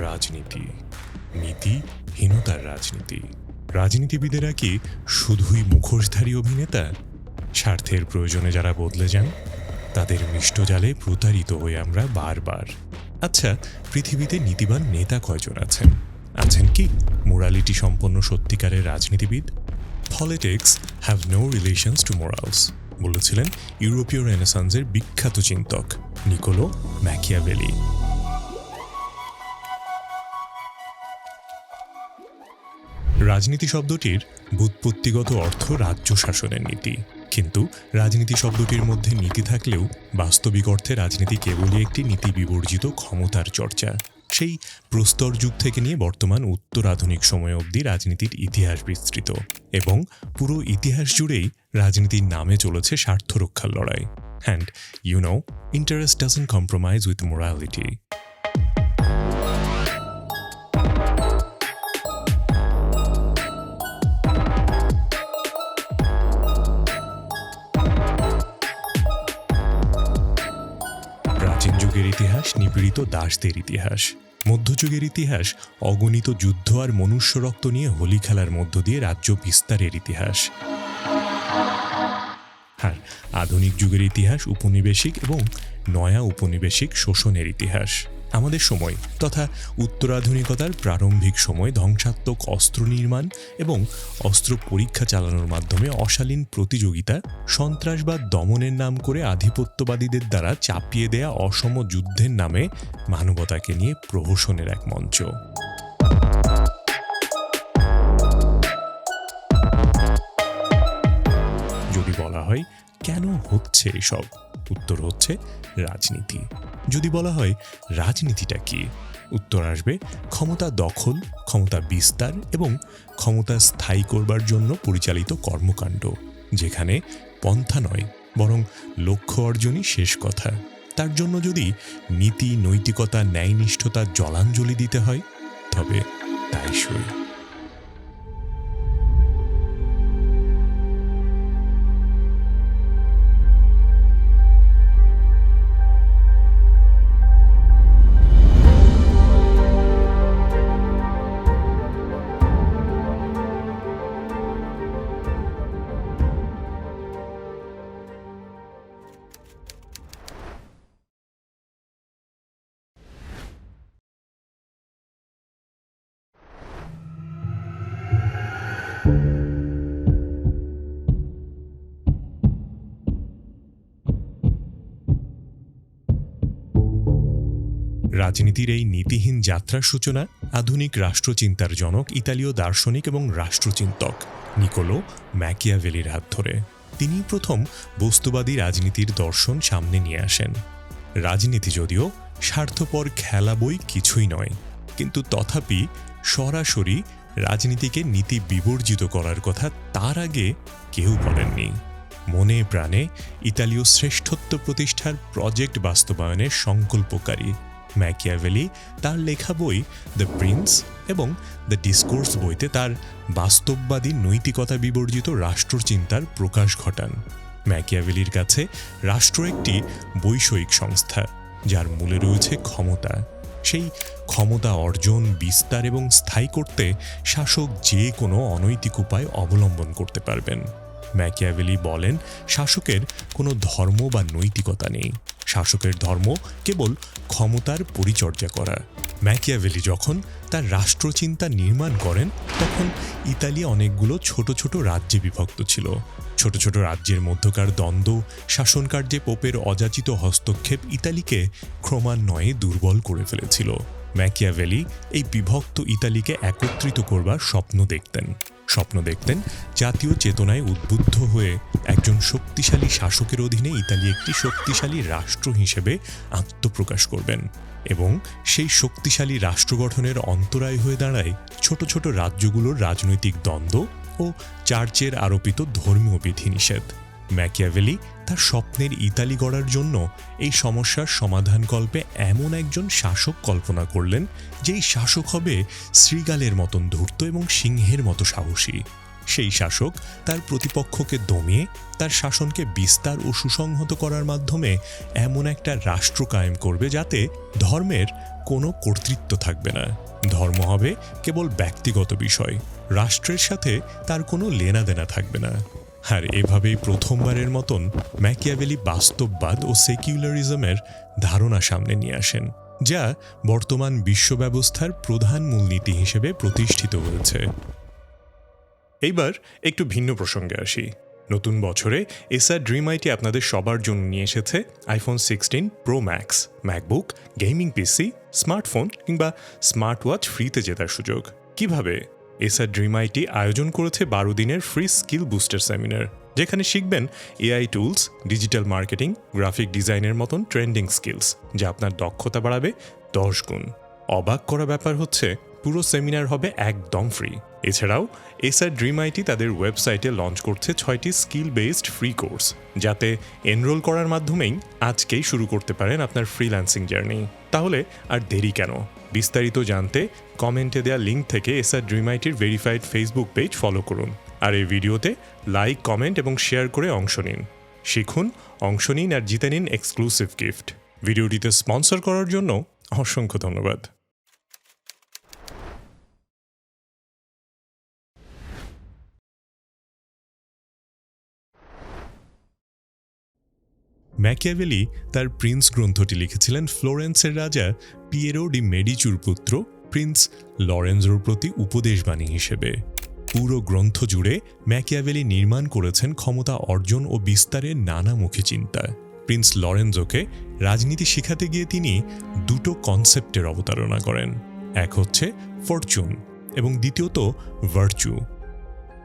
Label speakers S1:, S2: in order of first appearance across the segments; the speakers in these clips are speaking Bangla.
S1: রাজনীতি। নীতিহীনতার রাজনীতি। রাজনীতিবিদেরা কি শুধুই মুখোশধারী অভিনেতা? স্বার্থের প্রয়োজনে যারা বদলে যান, তাদের মিষ্টজালে প্রতারিত হয়ে আমরা বারবার। আচ্ছা পৃথিবীতে নীতিবান নেতা কয়জন আছেন? আছেন কি মোরালিটি সম্পন্ন সত্যিকারের রাজনীতিবিদ? Politics have no relations to morals বলেছিলেন ইউরোপীয় রেনেসান্সের বিখ্যাত চিন্তক নিকোলো ম্যাকিয়াভেলি রাজনীতি শব্দটির বুৎপত্তিগত অর্থ রাজ্য শাসনের নীতি। কিন্তু রাজনীতি শব্দটির মধ্যে নীতি থাকলেও বাস্তবিক অর্থে রাজনীতি কেবলই একটি নীতি বিবর্জিত ক্ষমতার চর্চা। সেই প্রস্তর যুগ থেকে নিয়ে বর্তমান উত্তর আধুনিক সময় অবধি রাজনীতির ইতিহাস বিস্তৃত এবং পুরো ইতিহাস জুড়েই রাজনীতির নামে চলেছে স্বার্থ রক্ষার লড়াই। And you know interest doesn't compromise with morality ইতিহাস নিপীড়িত দাসদের ইতিহাস। মধ্যযুগের ইতিহাস, অগণিত যুদ্ধ আর মনুষ্য রক্ত নিয়ে হোলি খেলার মধ্য দিয়ে রাজ্য বিস্তারের ইতিহাস। আর আধুনিক যুগের ইতিহাস, উপনিবেশিক এবং নয়া উপনিবেশিক শোষণের ইতিহাস। আমাদের সময় তথা উত্তরাধুনিকতার প্রারম্ভিক সময় ধ্বংসাত্মক অস্ত্র নির্মাণ এবং অস্ত্র পরীক্ষা চালানোর মাধ্যমে অশালীন প্রতিযোগিতা সন্ত্রাসবাদ দমনের নাম করে আধিপত্যবাদীদের দ্বারা চাপিয়ে দেয়া অসম যুদ্ধের নামে মানবতাকে নিয়ে প্রহসনের এক মঞ্চ। যদি বলা হয়, কেন হচ্ছে এসব? উত্তর হচ্ছে রাজনীতি। যদি বলা হয় রাজনীতিটা কি, উত্তর আসবে ক্ষমতা দখল, ক্ষমতা বিস্তার এবং ক্ষমতা স্থায়ী করবার জন্য পরিচালিত কর্মকাণ্ড, যেখানে পন্থা নয়, বরং লক্ষ্য অর্জনই শেষ কথা। তার জন্য যদি নীতি, নৈতিকতা, ন্যায়নিষ্ঠতা, জলাঞ্জলি দিতে হয়, তবে তাই সই। রাজনীতির এই নীতিহীন যাত্রার সূচনা আধুনিক রাষ্ট্রচিন্তার জনক, ইতালীয় দার্শনিক এবং রাষ্ট্রচিন্তক নিকোলো ম্যাকিয়াভেলির হাত ধরে। তিনি প্রথম বস্তুবাদী রাজনীতির দর্শন সামনে নিয়ে আসেন। রাজনীতি যদিও স্বার্থপর খেলা বই কিছুই নয়, কিন্তু তথাপি সরাসরি রাজনীতিকে নীতি বিবর্জিত করার কথা তার আগে কেউ বলেননি। মনে প্রাণে ইতালীয় শ্রেষ্ঠত্ব প্রতিষ্ঠার প্রজেক্ট বাস্তবায়নের সংকল্পকারী ম্যাকিয়াভেলি তার লেখা বই দ্য প্রিন্স এবং দ্য ডিসকোর্স বইতে তার বাস্তববাদী নৈতিকতা বিবর্জিত রাষ্ট্রচিন্তার প্রকাশ ঘটান। ম্যাকিয়াভেলির কাছে রাষ্ট্র একটি বৈষয়িক সংস্থা, যার মূলে রয়েছে ক্ষমতা। সেই ক্ষমতা অর্জন, বিস্তার এবং স্থায়ী করতে শাসক যে কোনো অনৈতিক উপায় অবলম্বন করতে পারবেন। ম্যাকিয়াভেলি বলেন, শাসকের কোনো ধর্ম বা নৈতিকতা নেই। শাসকের ধর্ম কেবল ক্ষমতার পরিচর্যা করা। ম্যাকিয়াভেলি যখন তার রাষ্ট্রচিন্তা নির্মাণ করেন, তখন ইতালি অনেকগুলো ছোট ছোট রাজ্যে বিভক্ত ছিল। ছোট ছোট রাজ্যের মধ্যকার দ্বন্দ্ব, শাসনকার্যে পোপের অযাচিত হস্তক্ষেপ ইতালিকে ক্রমান্বয়ে দুর্বল করে ফেলেছিল। ম্যাকিয়াভেলি এই বিভক্ত ইতালিকে একত্রিত করবার স্বপ্ন দেখতেন। স্বপ্ন দেখতেন, জাতীয় চেতনায় উদ্বুদ্ধ হয়ে একজন শক্তিশালী শাসকের অধীনে ইতালি একটি শক্তিশালী রাষ্ট্র হিসেবে আত্মপ্রকাশ করবেন এবং সেই শক্তিশালী রাষ্ট্র গঠনের অন্তরায় হয়ে দাঁড়ায় ছোট ছোট রাজ্যগুলোর রাজনৈতিক দ্বন্দ্ব ও চার্চের আরোপিত ধর্মীয় বিধিনিষেধ। ম্যাকিয়াভেলি তার স্বপ্নের ইতালি গড়ার জন্য এই সমস্যার সমাধানকল্পে এমন একজন শাসক কল্পনা করলেন, যেই শাসক হবে শ্রীগালের মতন ধূর্ত এবং সিংহের মতো সাহসী। সেই শাসক তার প্রতিপক্ষকে দমিয়ে, তার শাসনকে বিস্তার ও সুসংহত করার মাধ্যমে এমন একটা রাষ্ট্র কায়েম করবে যাতে ধর্মের কোনো কর্তৃত্ব থাকবে না। ধর্ম হবে কেবল ব্যক্তিগত বিষয়, রাষ্ট্রের সাথে তার কোনো লেনাদেনা থাকবে না। আর এভাবেই প্রথমবারের মতন ম্যাকিয়াভেলি বাস্তববাদ ও সেকিউলারিজমের ধারণা সামনে নিয়ে আসেন, যা বর্তমান বিশ্ব ব্যবস্থার প্রধান মূলনীতি হিসেবে প্রতিষ্ঠিত হয়েছে। এইবার একটু ভিন্ন প্রসঙ্গে আসি। নতুন বছরে এসআর ড্রিম আইটি আপনাদের সবার জন্য নিয়ে এসেছে iPhone sixteen pro max MacBook gaming PC smartphone কিংবা স্মার্ট ওয়াচ ফ্রিতে জেতার সুযোগ। কীভাবে? এসআর ড্রিম আইটি আয়োজন করেছে বারো দিনের ফ্রি স্কিল বুস্টার সেমিনার, যেখানে শিখবেন AI tools, digital marketing, graphic ডিজাইনের মতন ট্রেন্ডিং স্কিলস, যা আপনার দক্ষতা বাড়াবে দশ গুণ। অবাক করা ব্যাপার হচ্ছে, পুরো সেমিনার হবে একদম ফ্রি। এছাড়াও, এসআর ড্রিম আইটি তাদের ওয়েবসাইটে লঞ্চ করছে ছয়টি স্কিল বেসড ফ্রি কোর্স, যাতে এনরোল করার মাধ্যমেই আজকেই শুরু করতে পারেন আপনার ফ্রিল্যান্সিং জার্নি। তাহলে আর দেরি কেন? বিস্তারিত জানতে কমেন্টে দেওয়া লিঙ্ক থেকে এসআর ড্রিম আইটির ভেরিফাইড ফেসবুক পেজ ফলো করুন। আর এই ভিডিওতে লাইক, কমেন্ট এবং শেয়ার করে অংশ নিন। শিখুন, অংশ নিন আর জিতে নিন এক্সক্লুসিভ গিফট ভিডিওটিতে স্পন্সর করার জন্য অসংখ্য ধন্যবাদ। ম্যাকিয়াভেলি তার প্রিন্স গ্রন্থটি লিখেছিলেন ফ্লোরেন্সের রাজা পিয়েরো ডি মেডিচুর পুত্র, প্রিন্স লরেন্সোর প্রতি উপদেশবাণী হিসেবে। পুরো গ্রন্থ জুড়ে ম্যাকিয়াভেলি নির্মাণ করেছেন ক্ষমতা অর্জন ও বিস্তারের নানামুখী চিন্তা। প্রিন্স লরেন্সোকে রাজনীতি শেখাতে গিয়ে তিনি দুটো কনসেপ্টের অবতারণা করেন। এক হচ্ছে ফরচুন এবং দ্বিতীয়ত ভার্চু।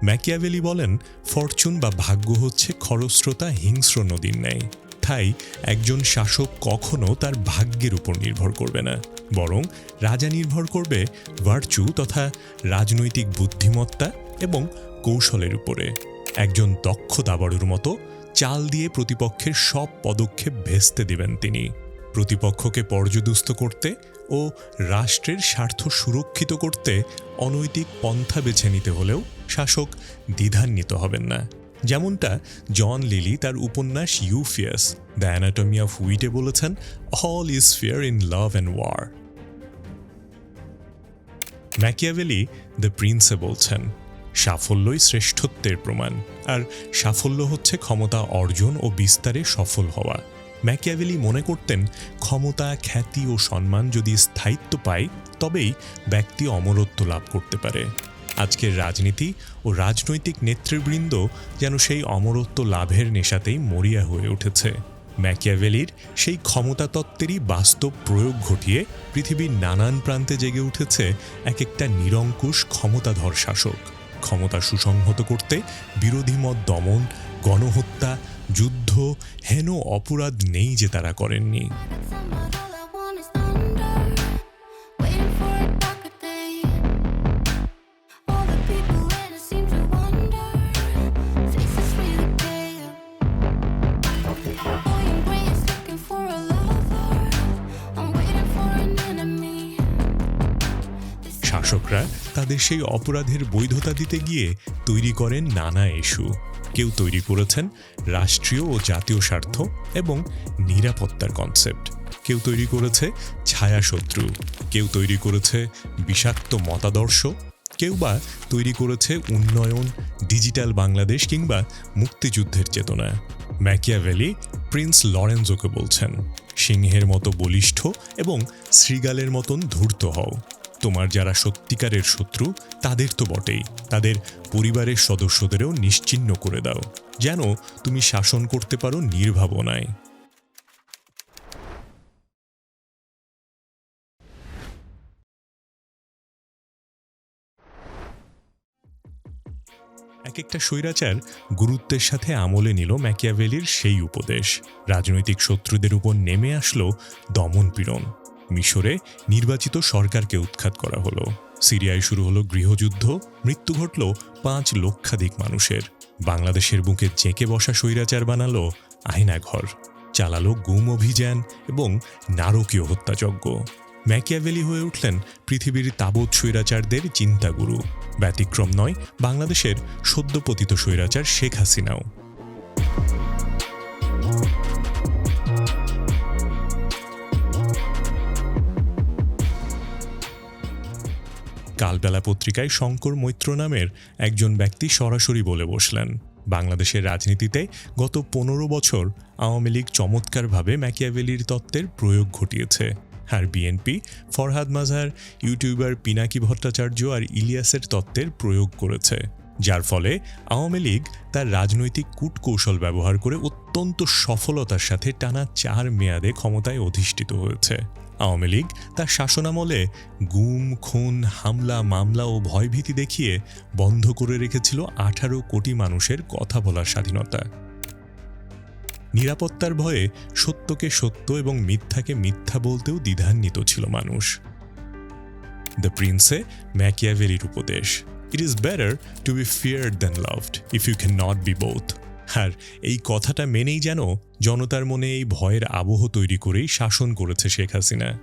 S1: ম্যাকিয়াভেলি বলেন, ফরচুন বা ভাগ্য হচ্ছে খরস্রোতা হিংস্র নদীর ন্যায়। তাই একজন শাসক কখনো তার ভাগ্যের উপর নির্ভর করবে না, বরং রাজা নির্ভর করবে ভার্চু তথা রাজনৈতিক বুদ্ধিমত্তা এবং কৌশলের উপরে। একজন দক্ষ দাবাড়ুর মতো চাল দিয়ে প্রতিপক্ষের সব পদক্ষেপ ভেস্তে দিবেন তিনি। প্রতিপক্ষকে পর্যদুস্ত করতে ও রাষ্ট্রের স্বার্থ সুরক্ষিত করতে অনৈতিক পন্থা বেছে নিতে হলেও শাসক দ্বিধান্বিত হবেন না। যেমনটা জন লিলি তার উপন্যাস ইউফিয়াস, দ্য অ্যানাটমি অফ উইটে বলেছেন all is fair in love and war Machiavelli the প্রিন্সে বলছেন, সাফল্যই শ্রেষ্ঠত্বের প্রমাণ, আর সাফল্য হচ্ছে ক্ষমতা অর্জন ও বিস্তারে সফল হওয়া। ম্যাকিয়াভেলি মনে করতেন, ক্ষমতা, খ্যাতি ও সম্মান যদি স্থায়িত্ব পায়, তবেই ব্যক্তি অমরত্ব লাভ করতে পারে। আজকের রাজনীতি ও রাজনৈতিক নেতৃবৃন্দ যেন সেই অমরত্ব লাভের নেশাতেই মরিয়া হয়ে উঠেছে। ম্যাকিয়াভেলির সেই ক্ষমতা তত্ত্বেরই বাস্তব প্রয়োগ ঘটিয়ে পৃথিবীর নানান প্রান্তে জেগে উঠেছে এক একটা নিরঙ্কুশ ক্ষমতাধর শাসক। ক্ষমতা সুসংহত করতে বিরোধী মত দমন, গণহত্যা, যুদ্ধ, হেন অপরাধ নেই যে তারা করেননি। শাসকরা তাদের সেই অপরাধের বৈধতা দিতে গিয়ে তৈরি করেন নানা ইস্যু। কেউ তৈরি করেছেন রাষ্ট্রীয় ও জাতীয় স্বার্থ এবং নিরাপত্তার কনসেপ্ট। কেউ তৈরি করেছে ছায়াশত্রু। কেউ তৈরি করেছে বিষাক্ত মতাদর্শ। কেউ বা তৈরি করেছে উন্নয়ন, ডিজিটাল বাংলাদেশ কিংবা মুক্তিযুদ্ধের চেতনা। ম্যাকিয়াভেলি প্রিন্স লরেন্সোকে বলছেন, সিংহের মতো বলিষ্ঠ এবং শ্রীগালের মতন ধূর্ত হও। তোমার যারা সত্যিকারের শত্রু, তাদের তো বটেই। তাদের পরিবারের সদস্যদেরও নিশ্চিহ্ন করে দাও, যেন তুমি শাসন করতে পারো নির্ভাবনায়। এক একটা স্বৈরাচার গুরুত্বের সাথে আমলে নিল ম্যাকিয়াভেলির সেই উপদেশ। রাজনৈতিক শত্রুদের উপর নেমে আসলো দমন পীড়ন মিশরে নির্বাচিত সরকারকে উৎখাত করা হলো। সিরিয়ায় শুরু হলো গৃহযুদ্ধ, মৃত্যু ঘটল পাঁচ লক্ষাধিক মানুষের। বাংলাদেশের বুকে জেঁকে বসা স্বৈরাচার বানালো আয়নাঘর, চালালো গুম অভিযান এবং নারকীয় হত্যাযজ্ঞ। ম্যাকিয়াভেলি হয়ে উঠলেন পৃথিবীর তাবৎ স্বৈরাচারদের চিন্তাগুরু। ব্যতিক্রম নয়, বাংলাদেশের সদ্যপতিত স্বৈরাচার শেখ হাসিনাও। কালবেলা পত্রিকায় শঙ্কর মৈত্র নামের একজন ব্যক্তি সরাসরি বলে বসলেন। বাংলাদেশের রাজনীতিতে গত পনেরো বছর আওয়ামী লীগ চমৎকারভাবে ম্যাকিয়াভেলির তত্ত্বের প্রয়োগ ঘটিয়েছে। আর বিএনপি, ফরহাদ মাজার, ইউটিউবার পিনাকি ভট্টাচার্য আর ইলিয়াসের তত্ত্বের প্রয়োগ করেছে। যার ফলে আওয়ামী লীগ তার রাজনৈতিক কূটকৌশল ব্যবহার করে অত্যন্ত সফলতার সাথে টানা চার মেয়াদে ক্ষমতায় অধিষ্ঠিত হয়েছে। আওয়ামী লীগ তার শাসনামলে গুম, খুন, হামলা, মামলা ও ভয়ভীতি দেখিয়ে বন্ধ করে রেখেছিল আঠারো কোটি মানুষের কথা বলার স্বাধীনতা। নিরাপত্তার ভয়ে সত্যকে সত্য এবং মিথ্যাকে মিথ্যা বলতেও দ্বিধান্বিত ছিল মানুষ। দ্য প্রিন্সে ম্যাকিয়াভেলির উপদেশ it is better to be feared than loved if you can not be both আর এই কথাটা মেনেই যেন জনতার মনে এই ভয়ের আবহ তৈরি করেই শাসন করেছে শেখ হাসিনা।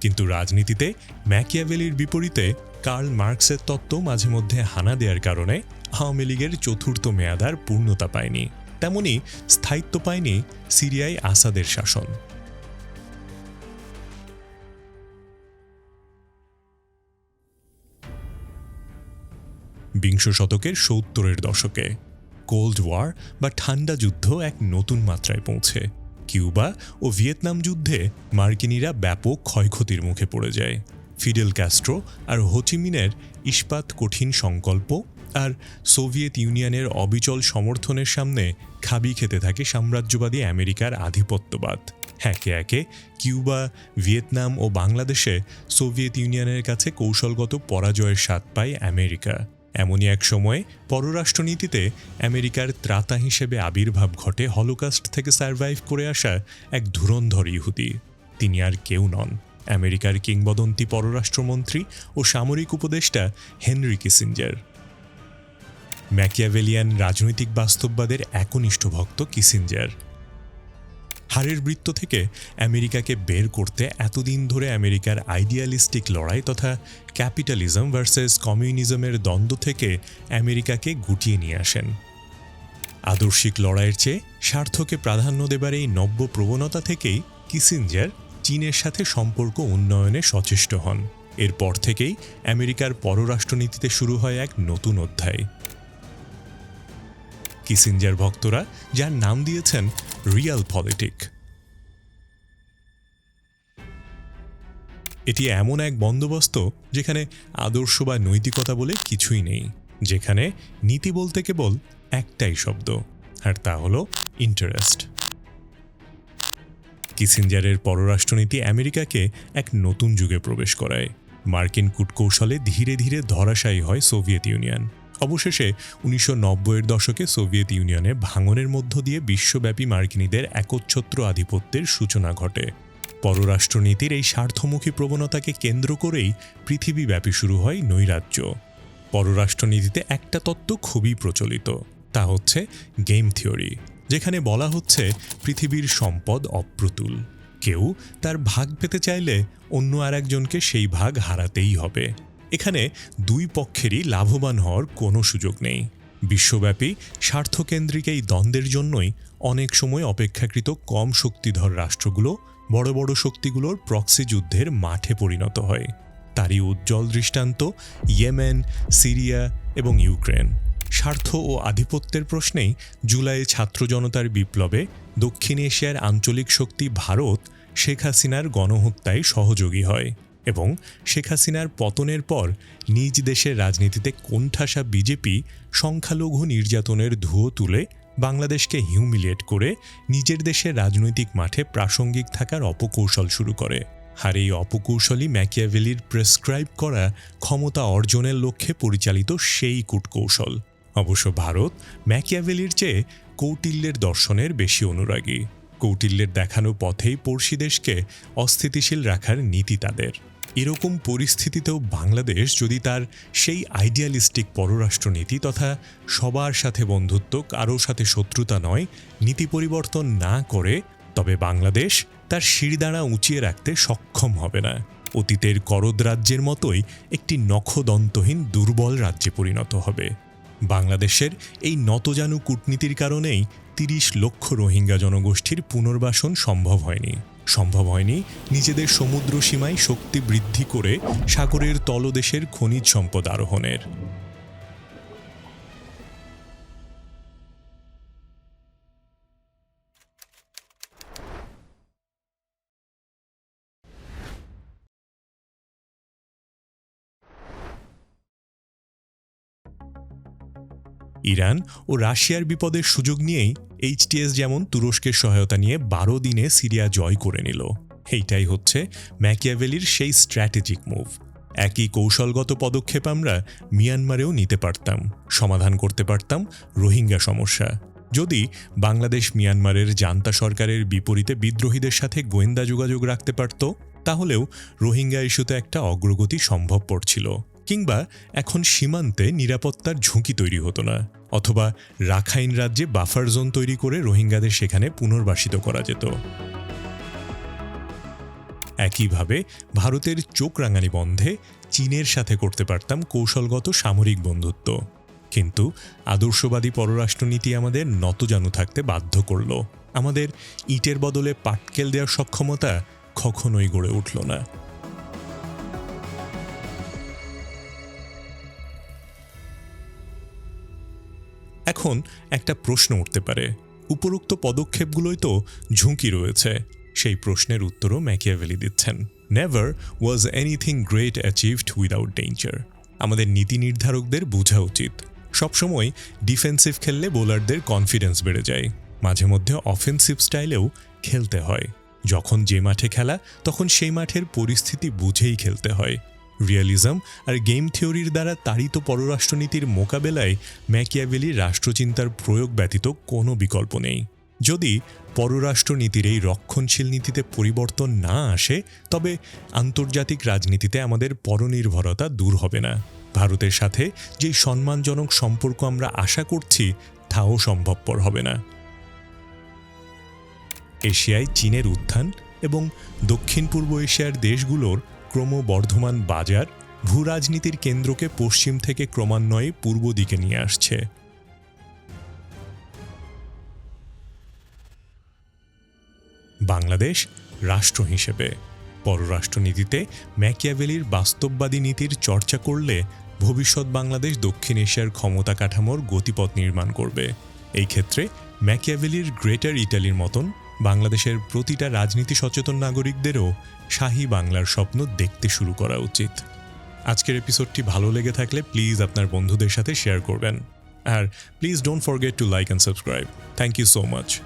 S1: কিন্তু রাজনীতিতে ম্যাকিয়াভেলির বিপরীতে কার্ল মার্কসের তত্ত্ব মাঝে মধ্যে হানা দেওয়ার কারণে আওয়ামী লীগের চতুর্থ মেয়াদার পূর্ণতা পায়নি। তেমনি স্থায়িত্ব পায়নি সিরিয়ায় আসাদের শাসন। বিংশ শতকের সত্তরের দশকে কোল্ড ওয়ার বা ঠান্ডা যুদ্ধ এক নতুন মাত্রায় পৌঁছে। কিউবা ও ভিয়েতনাম যুদ্ধে মার্কিনিরা ব্যাপক ক্ষয়ক্ষতির মুখে পড়ে যায়। ফিডেল ক্যাস্ট্রো আর হোচিমিনের ইস্পাত কঠিন সংকল্প আর সোভিয়েত ইউনিয়নের অবিচল সমর্থনের সামনে খাবি খেতে থাকে সাম্রাজ্যবাদী আমেরিকার আধিপত্যবাদ। একে একে কিউবা, ভিয়েতনাম ও বাংলাদেশে সোভিয়েত ইউনিয়নের কাছে কৌশলগত পরাজয়ের স্বাদ পায় আমেরিকা। এমনই এক সময়ে পররাষ্ট্রনীতিতে আমেরিকার ত্রাতা হিসেবে আবির্ভাব ঘটে হলোকাস্ট থেকে সার্ভাইভ করে আসা এক ধুরন্ধর ইহুদি। তিনি আর কেউ নন। আমেরিকার কিংবদন্তি পররাষ্ট্রমন্ত্রী ও সামরিক উপদেষ্টা হেনরি কিসিঞ্জার। ম্যাকিয়াভেলিয়ান রাজনৈতিক বাস্তববাদের একনিষ্ঠ ভক্ত কিসিঞ্জার। হারের বৃত্ত থেকে আমেরিকাকে বের করতে এতদিন ধরে আমেরিকার আইডিয়ালিস্টিক লড়াই তথা ক্যাপিটালিজম ভার্সেস কমিউনিজমের দ্বন্দ্ব থেকে আমেরিকাকে গুটিয়ে নিয়ে আসেন। আদর্শিক লড়াইয়ের চেয়ে স্বার্থকে প্রাধান্য দেবার এই নব্য প্রবণতা থেকেই কিসিঞ্জার চীনের সাথে সম্পর্ক উন্নয়নে সচেষ্ট হন। এরপর থেকেই আমেরিকার পররাষ্ট্রনীতিতে শুরু হয় এক নতুন অধ্যায়। কিসিঞ্জার ভক্তরা যার নাম দিয়েছেন রিয়াল পলিটিক। এটি এমন এক বন্দোবস্ত যেখানে আদর্শ বা নৈতিকতা বলে কিছুই নেই, যেখানে নীতি বলতে কেবল একটাই শব্দ, আর তা হলো ইন্টারেস্ট কিসিঞ্জারের পররাষ্ট্রনীতি আমেরিকাকে এক নতুন যুগে প্রবেশ করায়। মার্কিন কূটকৌশলে ধীরে ধীরে ধরাশায়ী হয় সোভিয়েত ইউনিয়ন। অবশেষে উনিশশো নব্বইয়ের দশকে সোভিয়েত ইউনিয়নে ভাঙনের মধ্য দিয়ে বিশ্বব্যাপী মার্কিনীদের একচ্ছত্র আধিপত্যের সূচনা ঘটে। পররাষ্ট্রনীতির এই স্বার্থমুখী প্রবণতাকে কেন্দ্র করেই পৃথিবীব্যাপী শুরু হয় নৈরাজ্য। পররাষ্ট্রনীতিতে একটা তত্ত্ব খুবই প্রচলিত, তা হচ্ছে গেম থিওরি, যেখানে বলা হচ্ছে পৃথিবীর সম্পদ অপ্রতুল। কেউ তার ভাগ পেতে চাইলে অন্য আর একজনকে সেই ভাগ হারাতেই হবে। এখানে দুই পক্ষেরই লাভবান হওয়ার কোনো সুযোগ নেই। বিশ্বব্যাপী স্বার্থকেন্দ্রিক এই দ্বন্দ্বের জন্যই অনেক সময় অপেক্ষাকৃত কম শক্তিধর রাষ্ট্রগুলো বড় বড় শক্তিগুলোর প্রক্সি যুদ্ধের মাঠে পরিণত হয়। তারই উজ্জ্বল দৃষ্টান্ত ইয়েমেন, সিরিয়া এবং ইউক্রেন। স্বার্থ ও আধিপত্যের প্রশ্নেই জুলাই ছাত্র জনতার বিপ্লবে দক্ষিণ এশিয়ার আঞ্চলিক শক্তি ভারত শেখ হাসিনার গণহত্যায় সহযোগী হয় এবং শেখ হাসিনার পতনের পর নিজ দেশের রাজনীতিতে কোণঠাসা বিজেপি সংখ্যালঘু নির্যাতনের ধুয়ো তুলে বাংলাদেশকে হিউমিলিয়েট করে নিজের দেশের রাজনৈতিক মাঠে প্রাসঙ্গিক থাকার অপকৌশল শুরু করে। আর এই অপকৌশলই ম্যাকিয়াভেলির প্রেসক্রাইব করা ক্ষমতা অর্জনের লক্ষ্যে পরিচালিত সেই কূটকৌশল। অবশ্য ভারত ম্যাকিয়াভেলির চেয়ে কৌটিল্যের দর্শনের বেশি অনুরাগী। কৌটিল্যের দেখানো পথেই পড়শি দেশকে অস্থিতিশীল রাখার নীতি তাদের। এরকম পরিস্থিতিতেও বাংলাদেশ যদি তার সেই আইডিয়ালিস্টিক পররাষ্ট্রনীতি তথা সবার সাথে বন্ধুত্ব কারও সাথে শত্রুতা নয়, নীতি পরিবর্তন না করে, তবে বাংলাদেশ তার শিরদাঁড়া উঁচিয়ে রাখতে সক্ষম হবে না। অতীতের করদ রাজ্যের মতোই একটি নখদন্তহীন দুর্বল রাজ্যে পরিণত হবে। বাংলাদেশের এই নতজানু কূটনীতির কারণেই তিরিশ লক্ষ রোহিঙ্গা জনগোষ্ঠীর পুনর্বাসন সম্ভব হয়নি। সম্ভব হয়নি। নিজেদের সমুদ্র সীমায় শক্তি বৃদ্ধি করে সাগরের তলদেশের খনিজ সম্পদ আরোহণের। ইরান ও রাশিয়ার বিপদের সুযোগ নিয়েই এইচটিএস যেমন তুরস্কের সহায়তা নিয়ে বারো দিনে সিরিয়া জয় করে নিল। এইটাই হচ্ছে ম্যাকিয়াভেলির সেই স্ট্র্যাটেজিক মুভ। একই কৌশলগত পদক্ষেপ আমরা মিয়ানমারেও নিতে পারতাম, সমাধান করতে পারতাম রোহিঙ্গা সমস্যা। যদি বাংলাদেশ মিয়ানমারের জান্তা সরকারের বিপরীতে বিদ্রোহীদের সাথে গোয়েন্দা যোগাযোগ রাখতে পারত, তাহলেও রোহিঙ্গা ইস্যুতে একটা অগ্রগতি সম্ভব ছিল। কিংবা এখন সীমান্তে নিরাপত্তার ঝুঁকি তৈরি হতো না, অথবা রাখাইন রাজ্যে বাফার জোন তৈরি করে রোহিঙ্গাদের সেখানে পুনর্বাসিত করা যেত। একইভাবে ভারতের চোখ রাঙানি বন্ধে চীনের সাথে করতে পারতাম কৌশলগত সামরিক বন্ধুত্ব। কিন্তু আদর্শবাদী পররাষ্ট্রনীতি আমাদের নতজানু থাকতে বাধ্য করল। আমাদের ইটের বদলে পাটকেল দেওয়ার সক্ষমতা কখনোই গড়ে উঠল না। এখন একটা প্রশ্ন উঠতে পারে। উপরোক্ত পদক্ষেপগুলোই তো ঝুঁকি রয়েছে। সেই প্রশ্নের উত্তরও ম্যাকিয়াভেলি দিচ্ছেন। Never was anything great achieved without danger আমাদের নীতি নির্ধারকদের বোঝা উচিত। সবসময় ডিফেন্সিভ খেললে বোলারদের কনফিডেন্স বেড়ে যায়। মাঝে মধ্যে অফেন্সিভ স্টাইলেও খেলতে হয়। যখন যে মাঠে খেলা, তখন সেই মাঠের পরিস্থিতি বুঝেই খেলতে হয়। রিয়ালিজম আর গেম থিওরির দ্বারা তাড়িত পররাষ্ট্রনীতির মোকাবেলায় ম্যাকিয়াভেলির রাষ্ট্রচিন্তার প্রয়োগ ব্যতীত কোনো বিকল্প নেই। যদি পররাষ্ট্রনীতির এই রক্ষণশীল নীতিতে পরিবর্তন না আসে, তবে আন্তর্জাতিক রাজনীতিতে আমাদের পরনির্ভরতা দূর হবে না। ভারতের সাথে যেই সম্মানজনক সম্পর্ক আমরা আশা করছি, তাও সম্ভবপর হবে না। এশিয়ায় চীনের উত্থান এবং দক্ষিণ পূর্ব এশিয়ার দেশগুলোর ক্রমবর্ধমান বাজার ভূরাজনীতির কেন্দ্রকে পশ্চিম থেকে ক্রমান্বয়ে পূর্ব দিকে নিয়ে আসছে। বাংলাদেশ রাষ্ট্র হিসেবে পররাষ্ট্রনীতিতে ম্যাকিয়াভেলির বাস্তববাদী নীতির চর্চা করলে ভবিষ্যৎ বাংলাদেশ দক্ষিণ এশিয়ার ক্ষমতা কাঠামোর গতিপথ নির্মাণ করবে। এই ক্ষেত্রে ম্যাকিয়াভেলির গ্রেটার ইটালির মতন বাংলাদেশের প্রতিটা রাজনীতি সচেতন নাগরিকদেরও শাহী বাংলার স্বপ্ন দেখতে শুরু করা উচিত। আজকের এপিসোডটি ভালো লেগে থাকলে প্লিজ আপনার বন্ধুদের সাথে শেয়ার করবেন। আর please don't forget to like and subscribe thank you so much